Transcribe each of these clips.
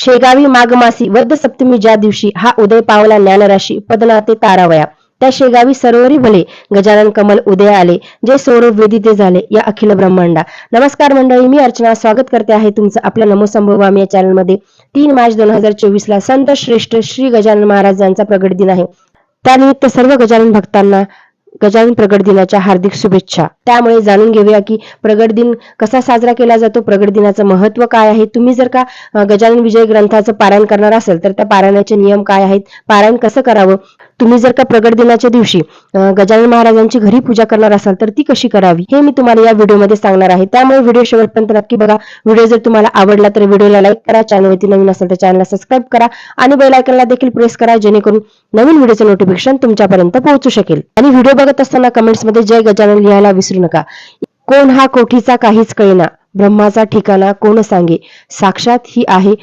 शेगावी माघमासी वद्ध सप्तमी ज्या दिवशी हा उदय पावला ज्ञानराशी पदनाते तारावया त्या शेगावी सरोवरी भले गजानन कमल उदय आले जे सौरभ वेदी ते झाले या अखिल ब्रह्मांडा. नमस्कार मंडळी मी अर्चना स्वागत करते आहे तुमचं आपल्या नमो संभवामी या चॅनलमध्ये. तीन मार्च दोन हजार चोवीस ला संत श्रेष्ठ श्री गजानन महाराज यांचा प्रगट दिन आहे. त्यानिमित्त सर्व गजानन भक्तांना गजानन प्रगट दिनाच्या हार्दिक शुभेच्छा. त्यामुळे जाणून घेऊया की प्रगट दिन कसा साजरा केला जातो प्रगट दिनाचं महत्त्व काय आहे? तुम्ही जर का गजानन विजय ग्रंथाचं पारायण करणार असेल तर त्या पारायणाचे नियम काय आहेत? पारायण कसं करावं? तुम्ही जर का प्रगट दिनाच्या दिवशी गजानन महाराजांची घरी पूजा करणार असाल तर ती कशी करावी? हे मी तुम्हाला या व्हिडिओमध्ये सांगणार आहे. त्यामुळे व्हिडिओ शेवटपर्यंत नक्की बघा. व्हिडिओ जर तुम्हाला आवडला तर व्हिडिओला लाईक करा चॅनलवरती नवीन असेल तर चॅनलला सबस्क्राईब करा आणि बेलायकनला देखील प्रेस करा जेणेकरून नवीन व्हिडिओचं नोटिफिकेशन तुमच्यापर्यंत पोहोचू शकेल. आणि व्हिडिओ बघत असताना कमेंट्समध्ये जय गजानन लिहायला विसरू नका. कोण हा कोठीचा काहीच कळेना. ब्रह्माचा ठिकाणा कोण सांगे? साक्षात ही आहे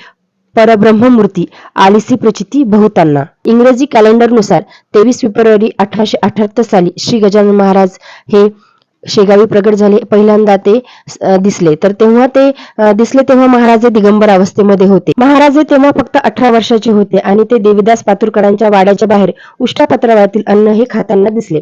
परब्रह्ममूर्ती आलिसी प्रचिती बहुतांना. इंग्रजी कॅलेंडरनुसार तेवीस फेब्रुवारी अठराशे अठ्याहत्तर साली श्री गजानन महाराज हे शेगावी प्रगट झाले. पहिल्यांदा ते दिसले. तर तेव्हा ते दिसले तेव्हा महाराज दिगंबर अवस्थेमध्ये होते. महाराज तेव्हा फक्त अठरा वर्षाचे होते आणि ते देवीदास पातुरकरांच्या वाड्याच्या बाहेर उष्टापत्रावरतील अन्न हे खाताना दिसले.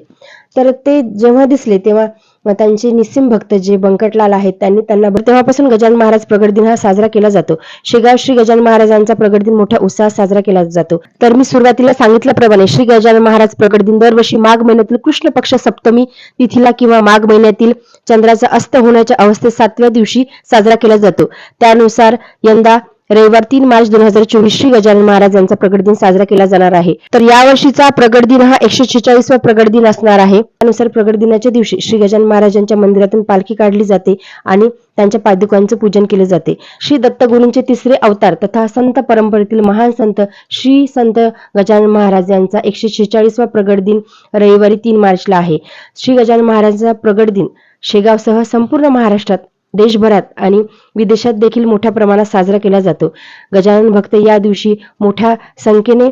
तर ते जेव्हा दिसले तेव्हा त्यांचे निस्सिम भक्त जे बंकटलाल आहेत त्यांनी त्यांना तेव्हापासून गजानन महाराज प्रगट दिन हा साजरा केला जातो. शेगाव श्री गजानन महाराजांचा प्रगट दिन मोठ्या उत्साहात साजरा केला जातो. तर मी सुरुवातीला सांगितल्याप्रमाणे श्री गजानन महाराज प्रगट दिन दरवर्षी माघ महिन्यातील कृष्ण पक्ष सप्तमी तिथीला किंवा माघ महिन्यातील चंद्राचा अस्त होण्याच्या अवस्थेत सातव्या दिवशी साजरा केला जातो. त्यानुसार यंदा रविवार तीन मार्च दोन हजार चोवीस श्री गजानन महाराज यांचा प्रगट दिन साजरा केला जाणार आहे. तर यावर्षीचा प्रगट दिन हा एकशे छेचाळीसवा प्रगट दिन असणार आहे. त्यानुसार प्रगट दिनाच्या दिवशी श्री गजानन महाराजांच्या मंदिरातून पालखी काढली जाते आणि त्यांच्या पादुकांचं पूजन केले जाते. श्री दत्तगुरूंचे तिसरे अवतार तथा संत परंपरेतील महान संत श्री संत गजानन महाराज यांचा एकशे छेचाळीसवा प्रगट दिन रविवारी तीन मार्चला आहे. श्री गजानन महाराजांचा प्रगट दिन शेगावसह संपूर्ण महाराष्ट्रात देशभरात आणि विदेशात देखील मोठ्या प्रमाणात साजरा केला जातो. गजानन भक्त या दिवशी मोठ्या संख्येने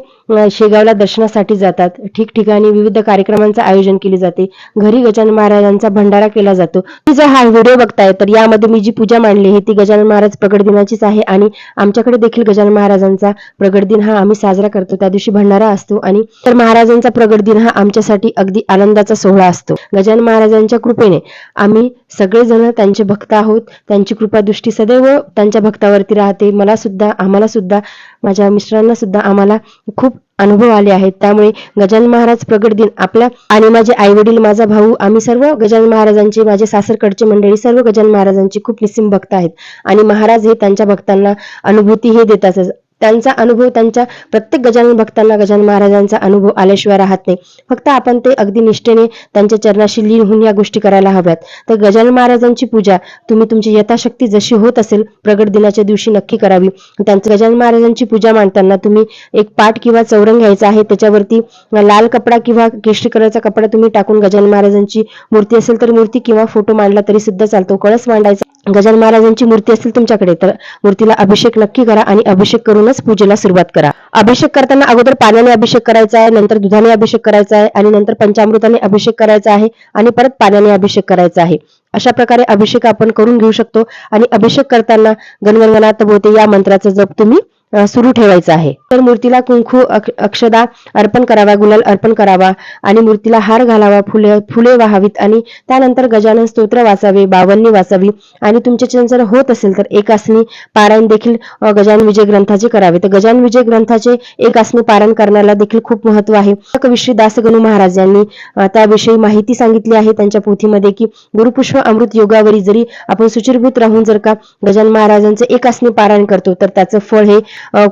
शेगावला दर्शनासाठी जातात. ठिकठिकाणी विविध कार्यक्रमांचं आयोजन केले जाते. घरी गजानन महाराजांचा भंडारा केला जातो. तुम्ही जर हा व्हिडिओ बघताय तर यामध्ये मी जी पूजा मांडली आहे ती गजानन महाराज प्रगट दिनाचीच आहे आणि आमच्याकडे देखील गजानन महाराजांचा प्रगट दिन हा आम्ही साजरा करतो. त्या दिवशी भंडारा असतो आणि तर महाराजांचा प्रगट दिन हा आमच्यासाठी अगदी आनंदाचा सोहळा असतो. गजानन महाराजांच्या कृपेने आम्ही सगळेजण त्यांचे भक्त आहोत. त्यांची कृपा दृष्टी सदैव त्यांच्या भक्तावरती राहते. मला सुद्धा आम्हाला सुद्धा माझ्या मिस्टरांना सुद्धा आम्हाला खूप अनुभव आले आहेत. त्यामुळे गजानन महाराज प्रगट दिन आपल्या आणि माझे आई वडील माझा भाऊ आम्ही सर्व गजानन महाराजांची माझे सासरकडचे मंडळी सर्व गजानन महाराजांची खूप निस्सिम भक्त आहेत. आणि महाराज हे त्यांच्या भक्तांना अनुभूती हे देतात. त्यांचा अनुभव त्यांच्या प्रत्येक गजानन भक्तांना गजानन महाराजांचा अनुभव आल्याशिवाय राहत नाही. फक्त आपण ते अगदी निष्ठेने त्यांच्या चरणाशी लीन होऊन या गोष्टी करायला हव्यात. तर गजानन महाराजांची पूजा तुम्ही तुमची यथाशक्ती जशी होत असेल प्रगट दिनाच्या दिवशी नक्की करावी. त्यांचं गजानन महाराजांची पूजा मांडताना तुम्ही एक पाठ किंवा चौरंग घ्यायचा आहे त्याच्यावरती लाल कपडा किंवा केशरी कलरचा कपडा तुम्ही टाकून गजानन महाराजांची मूर्ती असेल तर मूर्ती किंवा फोटो मांडला तरी सुद्धा चालतो. कळस मांडायचा गजानन महाराजांची मूर्ती असेल तुमच्याकडे तर मूर्तीला अभिषेक नक्की करा आणि अभिषेक करूनच पूजेला सुरुवात करा. अभिषेक करताना अगोदर पाण्याने अभिषेक करायचा आहे नंतर दुधाने अभिषेक करायचा आहे आणि नंतर पंचामृताने अभिषेक करायचा आहे आणि परत पाण्याने अभिषेक करायचा आहे. अशा प्रकारे अभिषेक आपण करून घेऊ शकतो आणि अभिषेक करताना गणगणगणात बोते या मंत्राचा जप तुम्ही सुरू ठेवायचा आहे. तर मूर्तीला कुंकू अक्षदा अर्पण करावा गुलाल अर्पण करावा आणि मूर्तीला हार घालावा फुले फुले वाहावीत आणि त्यानंतर गजानन स्तोत्र वाचावे बावन्नी वाचावी आणि तुमच्या जर होत असेल तर एक आसनी पारायण देखील गजान विजय ग्रंथाचे करावे. तर गजान विजय ग्रंथाचे एक आसनी पारायण करण्याला देखील खूप महत्त्व आहे. कविश्री दासगणू महाराज यांनी त्याविषयी माहिती सांगितली आहे त्यांच्या पोथीमध्ये की गुरुपुष्प अमृत योगावरी जरी आपण सुचिरभूत राहून जर का गजान महाराजांचे एक आसनी पारायण करतो तर त्याचं फळ हे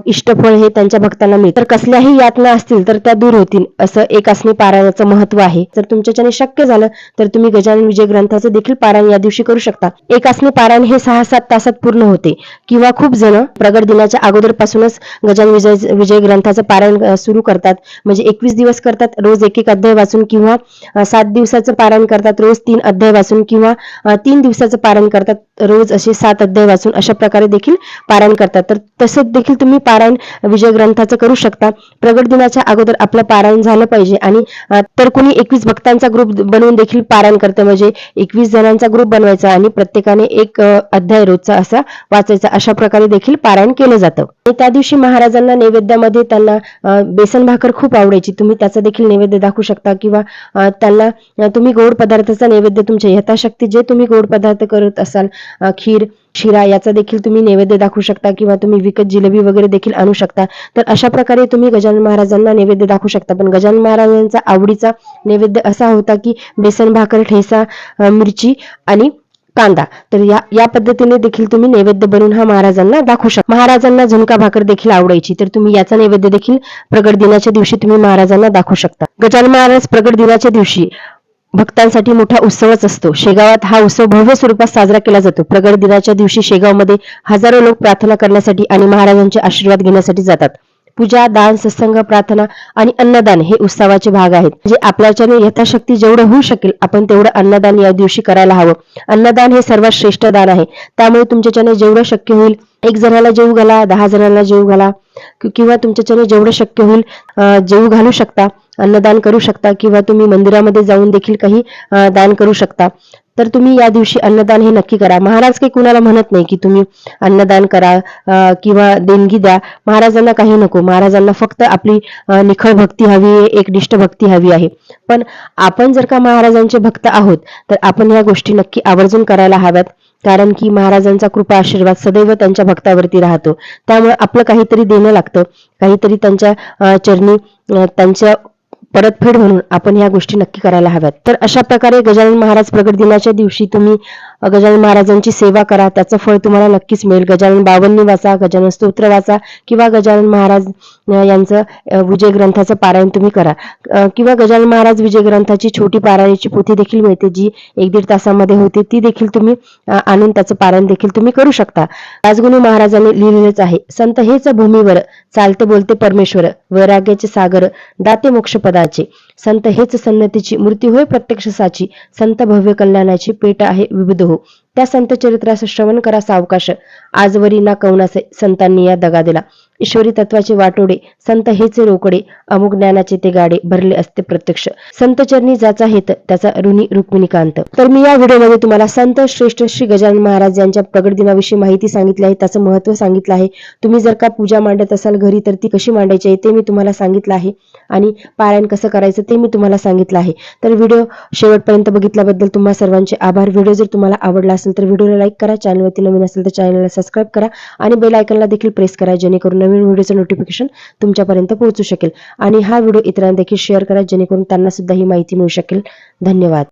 इष्टफळ हे त्यांच्या भक्तांना मिळतं तर कसल्याही यातना असतील तर त्या दूर होतील असं एक आसनी पारायणाचं महत्त्व आहे. जर तुमच्याच्याने शक्य झालं तर तुम्ही गजानन विजय ग्रंथाचं देखील पारायण या दिवशी करू शकता. एक आसनी पारायण हे सहा सात तासात पूर्ण होते. किंवा खूप जण प्रगट दिनाच्या अगोदरपासूनच गजानन विजय विजय ग्रंथाचं पारायण सुरू करतात. म्हणजे एकवीस दिवस करतात रोज एक एक अध्याय वाचून किंवा सात दिवसाचं पारायण करतात रोज तीन अध्याय वाचून किंवा तीन दिवसाचं पारायण करतात रोज असे सात अध्याय वाचून अशा प्रकारे देखील पारायण करतात. तर तसे देखील तुम्ही पारायण विजय ग्रंथाचं करू शकता. प्रगट दिनाच्या अगोदर आपलं पारायण झालं पाहिजे आणि तर कोणी एकवीस भक्तांचा ग्रुप बनवून देखील पारायण करते. म्हणजे एकवीस जणांचा ग्रुप बनवायचा आणि प्रत्येकाने एक अध्याय रोजचा असा वाचायचा. अशा प्रकारे देखील पारायण केलं जातं. आणि त्या दिवशी महाराजांना नैवेद्यामध्ये त्यांना बेसन भाकर खूप आवडायची. तुम्ही त्याचा देखील नैवेद्य दाखवू शकता किंवा त्यांना तुम्ही गोड पदार्थाचा नैवेद्य तुमच्या यथाशक्ती जे तुम्ही गोड पदार्थ करत असाल खीर शिरा याचा देखील तुम्ही नैवेद्य दाखवू शकता किंवा तुम्ही विकत जिलेबी वगैरे देखील आणू शकता. तर अशा प्रकारे तुम्ही गजानन महाराजांना नैवेद्य दाखवू शकता. पण गजानन महाराजांचा आवडीचा नैवेद्य असा होता की बेसन भाकर ठेसा मिरची आणि कांदा. तर या या पद्धतीने देखील तुम्ही नैवेद्य बनवून हा महाराजांना दाखवू शकता. महाराजांना झुणका भाकर देखील आवडायची. तर तुम्ही याचा नैवेद्य देखील प्रगट दिनाच्या दिवशी तुम्ही महाराजांना दाखवू शकता. गजानन महाराज प्रगट दिनाच्या दिवशी भक्तांसाठी मोठा उत्सवच असतो. शेगावात हा उत्सव भव्य स्वरूपात साजरा केला जातो. प्रगट दिनाच्या दिवशी शेगावमध्ये हजारो लोक प्रार्थना करण्यासाठी आणि महाराजांचे आशीर्वाद घेण्यासाठी जातात. पूजा दान सत्संग प्रार्थना आणि अन्नदान हे उत्सवाचे भाग आहेत. जे आपल्याच्याने यथाशक्ती जेवढं होऊ शकेल आपण तेवढं अन्नदान या दिवशी करायला हवं. अन्नदान हे सर्वात श्रेष्ठ दान आहे. त्यामुळे तुमच्याच्याने जेवढं शक्य होईल एक जणाला जेव घाला दहा जणांना जेव घाला किंवा तुमच्याच्याने जेवढं शक्य होईल अं, जेव घालू शकता. अन्नदान करू शकता किंवा तुम्ही मंदिरामध्ये जाऊन देखील काही दान करू शकता. तर तुम्ही या दिवशी अन्नदान हे नक्की करा. महाराज काही कुणाला म्हणत नाही की तुम्ही अन्नदान करा किंवा देणगी द्या. महाराजांना काही नको. महाराजांना फक्त आपली निखळ भक्ती हवी आहे एकनिष्ठ भक्ती हवी आहे. पण आपण जर का महाराजांचे भक्त आहोत तर आपण या गोष्टी नक्की आवर्जून करायला हव्यात. कारण की महाराजांचा कृपा आशीर्वाद सदैव त्यांच्या भक्तावरती राहतो. त्यामुळे आपलं काहीतरी देणं लागतं. काहीतरी त्यांच्या चरणी त्यांच्या परतफेड म्हणून आपण या गोष्टी नक्की करायला हव्यात. तर अशा प्रकारे गजानन महाराज प्रगट दिनाच्या दिवशी तुम्ही गजानन महाराजांची सेवा करा. त्याचं फळ तुम्हाला नक्कीच मिळेल. गजानन बावन्नी वाचा गजानन स्तोत्र वाचा किंवा गजानन महाराज यांचं विजय ग्रंथाचं पारायण तुम्ही करा. किंवा गजानन महाराज विजय ग्रंथाची छोटी पारायणाची पोथी देखील मिळते जी एक दीड तासामध्ये होते. ती देखील तुम्ही आणून त्याचं पारायण देखील तुम्ही करू शकता. राजगुरू महाराजांनी लिहिलेलेच आहे संत हेच भूमीवर चालते बोलते परमेश्वर वैराग्याचे सागर दाते मोक्षपदाचे संत हेच सन्नतीची मूर्ती होय प्रत्यक्ष साची संत भव्य कल्याणाची पेट आहे विविध हो. त्या संत चरित्रास श्रवण करा सावकाश. आजवरी ना कवनासे संतांनी या दगा दिला. ईश्वरी तत्वाचे वाटोडे संत हेचे रोकडे अमुक ज्ञानाचे ते गाडे भरले असते प्रत्यक्ष. संत चरणी जाचा हेत त्याचा ऋणी रुक्मिणीकांत. तर मी या व्हिडिओमध्ये तुम्हाला संत श्रेष्ठ श्री गजानन महाराज यांच्या प्रगट दिनाविषयी माहिती सांगितली आहे त्याचं महत्त्व सांगितलं आहे. तुम्ही जर का पूजा मांडत असाल घरी तर ती कशी मांडायची आहे ते मी तुम्हाला सांगितलं आहे. आणि पारायण कसं करायचं ते मी तुम्हाला सांगितलं आहे. तर व्हिडिओ शेवटपर्यंत बघितल्याबद्दल तुम्हा सर्वांचे आभार. व्हिडिओ जर तुम्हाला आवडला असेल असेल तर व्हिडिओला लाईक करा चॅनलवरती नवीन असेल तर चॅनलला सबस्क्राईब करा आणि बेल आयकनला देखील प्रेस करा जेणेकरून नवीन व्हिडिओचं नोटिफिकेशन तुमच्यापर्यंत पोहोचू शकेल. आणि हा व्हिडिओ इतरांना देखील शेअर करा जेणेकरून त्यांना सुद्धा ही माहिती मिळू शकेल. धन्यवाद.